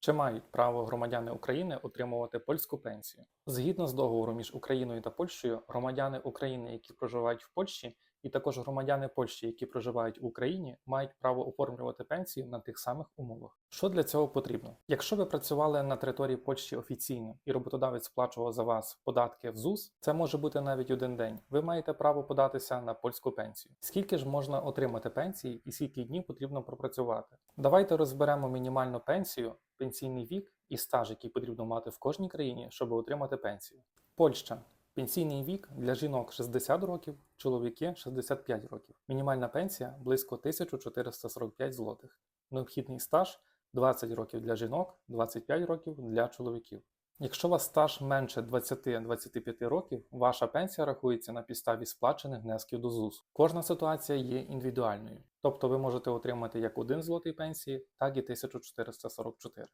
Чи мають право громадяни України отримувати польську пенсію? Згідно з договором між Україною та Польщею, громадяни України, які проживають в Польщі, і також громадяни Польщі, які проживають в Україні, мають право оформлювати пенсію на тих самих умовах. Що для цього потрібно? Якщо ви працювали на території Польщі офіційно і роботодавець сплачував за вас податки в ЗУС, це може бути навіть один день. Ви маєте право податися на польську пенсію. Скільки ж можна отримати пенсії і скільки днів потрібно пропрацювати? Давайте розберемо мінімальну пенсію, пенсійний вік і стаж, який потрібно мати в кожній країні, щоб отримати пенсію. Польща. Пенсійний вік для жінок 60 років, чоловіки 65 років. Мінімальна пенсія близько 1445 злотих. Необхідний стаж 20 років для жінок, 25 років для чоловіків. Якщо у вас стаж менше 20-25 років, ваша пенсія рахується на підставі сплачених внесків до ЗУС. Кожна ситуація є індивідуальною, тобто ви можете отримати як один злотий пенсії, так і 1444.